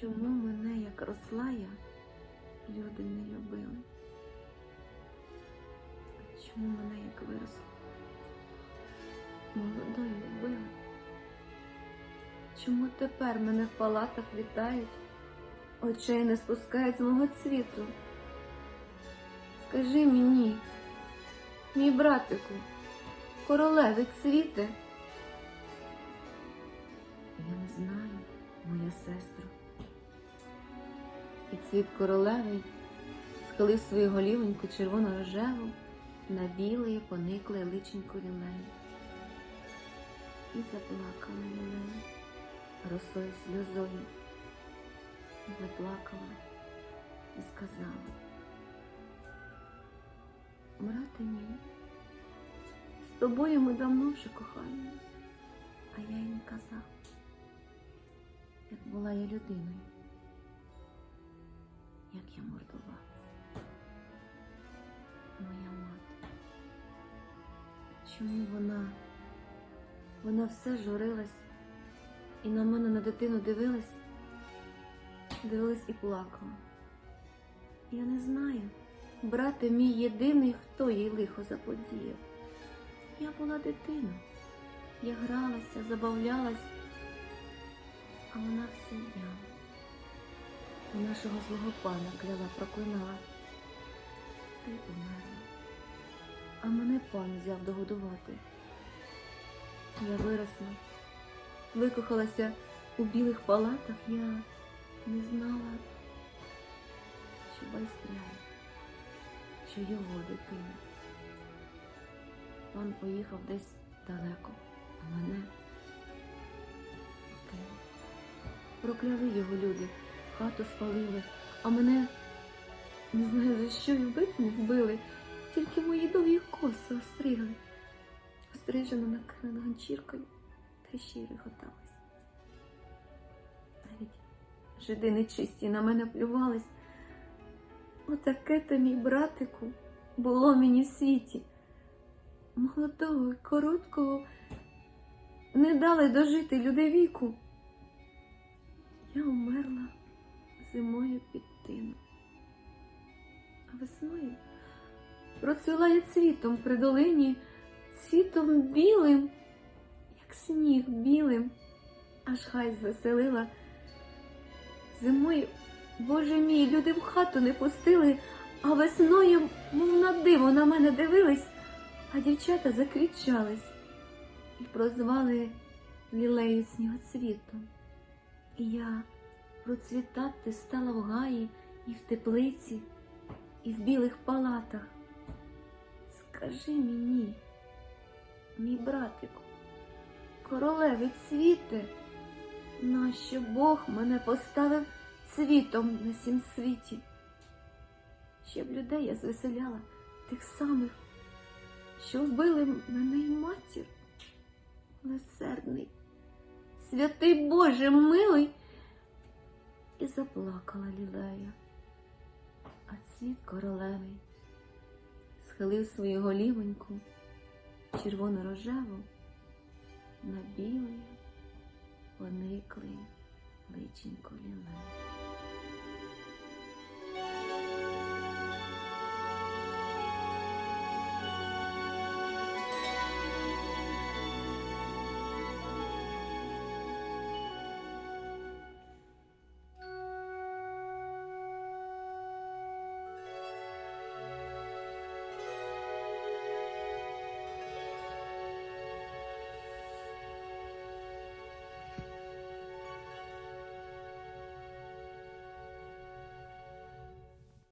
Чому мене, як росла я, люди не любили? Чому мене, як виросла, молодою любили? Чому тепер мене в палатах вітають, очей не спускають з мого цвіту? Скажи мені, мій братику, королевик цвіте. Я не знаю, моя сестро. І цвіт королевий схилив свою голівоньку червоно рожеву на біле поникле личенько лілеї. І заплакала лілея росою сльозою. Заплакала і сказала. Брате мій, з тобою ми давно вже кохаємось, а я й не казав, як була я людиною, як я мордувалась. Моя мати. Чому вона? Вона все журилась і на мене на дитину дивилась, дивилась і плакала. Я не знаю, брате мій єдиний, хто їй лихо заподіяв. Я була дитина. Я гралася, забавлялась, а вона все я. Нашого злого пана кляла проклинала. Ти умерла. А мене пан взяв догодувати. Я виросла, викохалася у білих палатах, я не знала, що байстряє, що його дитина. Пан поїхав десь далеко, а мене. Прокляли його люди, хату спалили, а мене не знаю за що і вбити не вбили, тільки мої довгі коси остригли. Острижена накрила ганчіркою, та ще й реготалась. Навіть жиди нечисті на мене плювались. Отаке то мій братику було мені в світі. Молодого і короткого не дали дожити люди віку. Я умерла зимою під тину. А весною процвіла я цвітом при долині, цвітом білим, як сніг білим, аж хай звеселила. Зимою, Боже мій, люди в хату не пустили, а весною, мов на диво, на мене дивились, а дівчата закричались і прозвали лілею снігоцвітом. І я процвітати стала в гаї і в теплиці, і в білих палатах. Скажи мені, мій братику, королеві цвіте, нащо Бог мене поставив цвітом на сім світі? Щоб людей я звеселяла тих самих, що вбили мене й матір. Милосердний, святий Боже милий, і заплакала лілея, а цвіт королевий схилив свою голівоньку червоно-рожеву на біле, пониклою личенько лілея.